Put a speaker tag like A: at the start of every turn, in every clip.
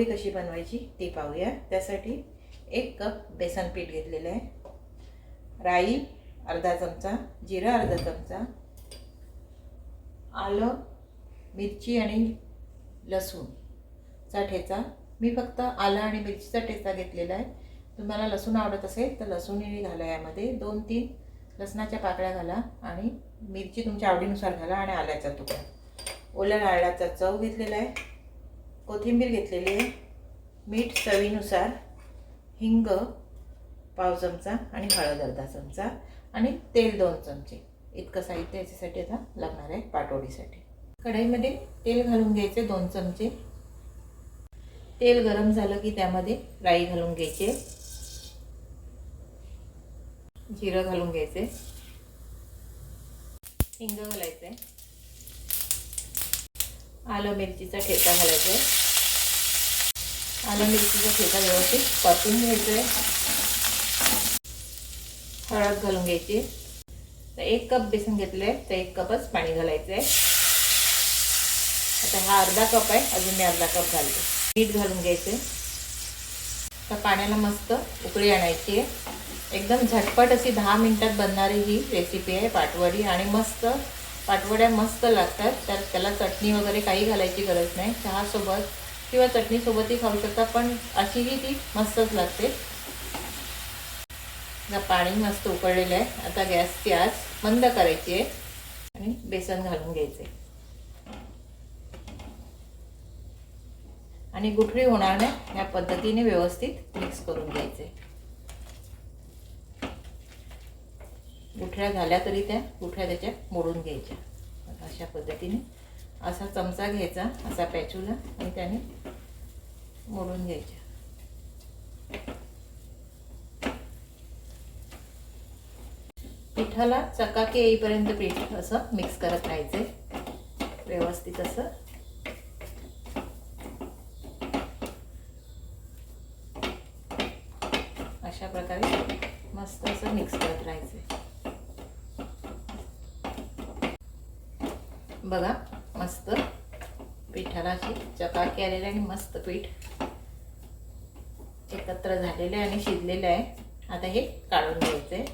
A: कशी बनवायची ती पाहूया. त्यासाठी एक कप बेसन पीठ घेतलेलं आहे. राई अर्धा चमचा जिरं अर्धा चमचा आलं मिरची आणि लसूणचा ठेचा. मी फक्त आलं आणि मिरचीचा ठेचा घेतलेला आहे. तुम्हाला लसूण आवडत असेल तर लसूणही घाला यामध्ये. दोन तीन लसणाच्या पाकळ्या घाला आणि मिरची तुमच्या आवडीनुसार घाला आणि आल्याचा तुकडा. ओल्या नारळाचा चव घेतलेला आहे. कोथिंबीर घेतलेली आहे. मीठ चवीनुसार हिंग पाव चमचा आणि हळद अर्धा चमचा आणि तेल दोन चमचे. इतकं साहित्य याच्यासाठी आता लागणार आहे पाटोडीसाठी. कढईमध्ये तेल घालून घ्यायचे दोन चमचे. तेल गरम झालं की त्यामध्ये राई घालून घ्यायचे. जिरं घालून घ्यायचे. हिंग घालायचं आहे आलं मिरचीचा ठेचा घालायचा आहे आलं मिरचीचा ठेचा व्यवस्थित परतून घ्यायचा आहे हळद घालून घ्यायची. तर एक कप बेसन घेतलं आहे तर एक कपच पाणी घालायचं आहे आता हा अर्धा कप आहे अजून मी अर्धा कप घालते. मीठ घालून घ्यायचे तर पाण्याला मस्त उकळी आणायची आहे. एकदम झटपट अशी दहा मिनिटात बनणारी ही रेसिपी आहे पाटवडी आणि मस्त पाटवड्या मस्त लागतात. तर त्याला चटणी वगैरे काही घालायची गरज नाही. चहासोबत किंवा चटणीसोबतही खाऊ शकता पण अशीही ती मस्तच लागते. आता पाणी मस्त उकळलेलं आहे. आता गॅसची आज बंद करायची आहे आणि बेसन घालून घ्यायचे. आणि गुठळी होणार नाही. या पद्धतीने व्यवस्थित मिक्स करून घ्यायचे. गुठळ्या झाल्या तरी त्या गुठळ्या त्याच्या मोडून घ्यायच्या. अशा पद्धतीने असा चमचा घ्यायचा असा पॅचूला आणि त्याने मोडून घ्यायच्या. पिठाला चकाकी येईपर्यंत पीठ असं मिक्स करत राहायचे. व्यवस्थित असं. अशा प्रकारे मस्त असं मिक्स करत राहायचं. बघा मस्त पिठाला अशी चकाकी आलेली आणि मस्त पीठ एकत्र झालेलं आहे आणि शिजलेलं आहे. आता हे काढून घ्यायचं आहे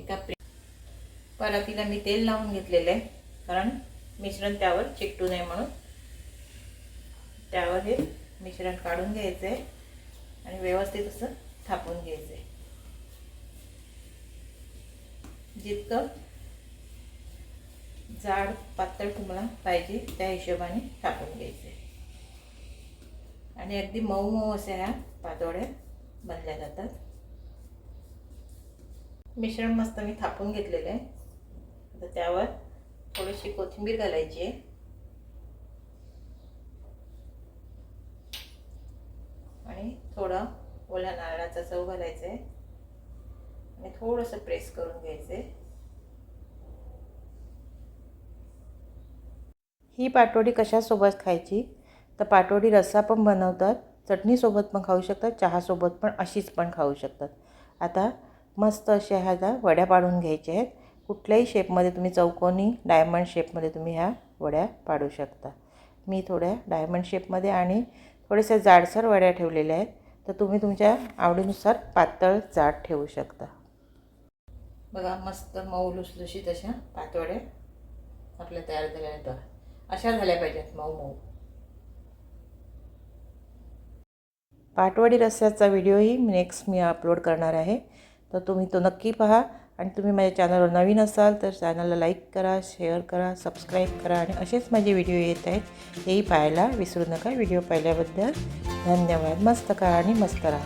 A: एका परातीला मी तेल लावून घेतलेलं आहे कारण मिश्रण त्यावर चिकटू नये म्हणून. त्यावर हे मिश्रण काढून घ्यायचं आहे आणि व्यवस्थित असं थापून घ्यायचं आहे जितकं जाड पातळ तुम्हाला पाहिजे त्या हिशोबाने थापून घ्यायचे. आणि अगदी मऊ मऊ असे ह्या पातोड्या बनल्या जातात. मिश्रण मस्त मी थापून घेतलेलं आहे. आता त्यावर थोडीशी कोथिंबीर घालायची आहे. आणि थोडं ओल्या नारळाचा चव घालायचं आहे. आणि थोडंसं प्रेस करून घ्यायचं आहे. ही पाटोडी कशासोबत खायची? तर पाटोडी रस्सा पण बनवतात चटणीसोबत पण खाऊ शकतात चहासोबत पण अशीच पण खाऊ शकतात. आता मस्त अशा ह्या वड्या पाडून घ्यायच्या आहेत. कुठल्याही शेपमध्ये तुम्ही चौकोनी डायमंड शेपमध्ये तुम्ही ह्या वड्या पाडू शकता. मी थोड्या डायमंड शेपमध्ये आणि थोड्याशा जाडसर वड्या ठेवलेल्या आहेत. तर तुम्ही तुमच्या आवडीनुसार पातळ जाड ठेवू शकता. बघा मस्त मऊ लुसलुशीत अशा पातवड्या आपल्या तयार झाल्या आहेत अशा झाल्या पाहिजेत मऊ मऊ. पाटवडी रस्स्याचा व्हिडिओही नेक्स्ट मी अपलोड करणार आहे. तर तुम्ही तो नक्की पहा. आणि तुम्ही माझ्या चॅनलवर नवीन असाल तर चॅनलला लाईक करा शेअर करा सबस्क्राईब करा. आणि असेच माझे व्हिडिओ येत आहेत हेही पाहायला विसरू नका. व्हिडिओ पाहिल्याबद्दल धन्यवाद. मस्त करा आणि मस्त राहा.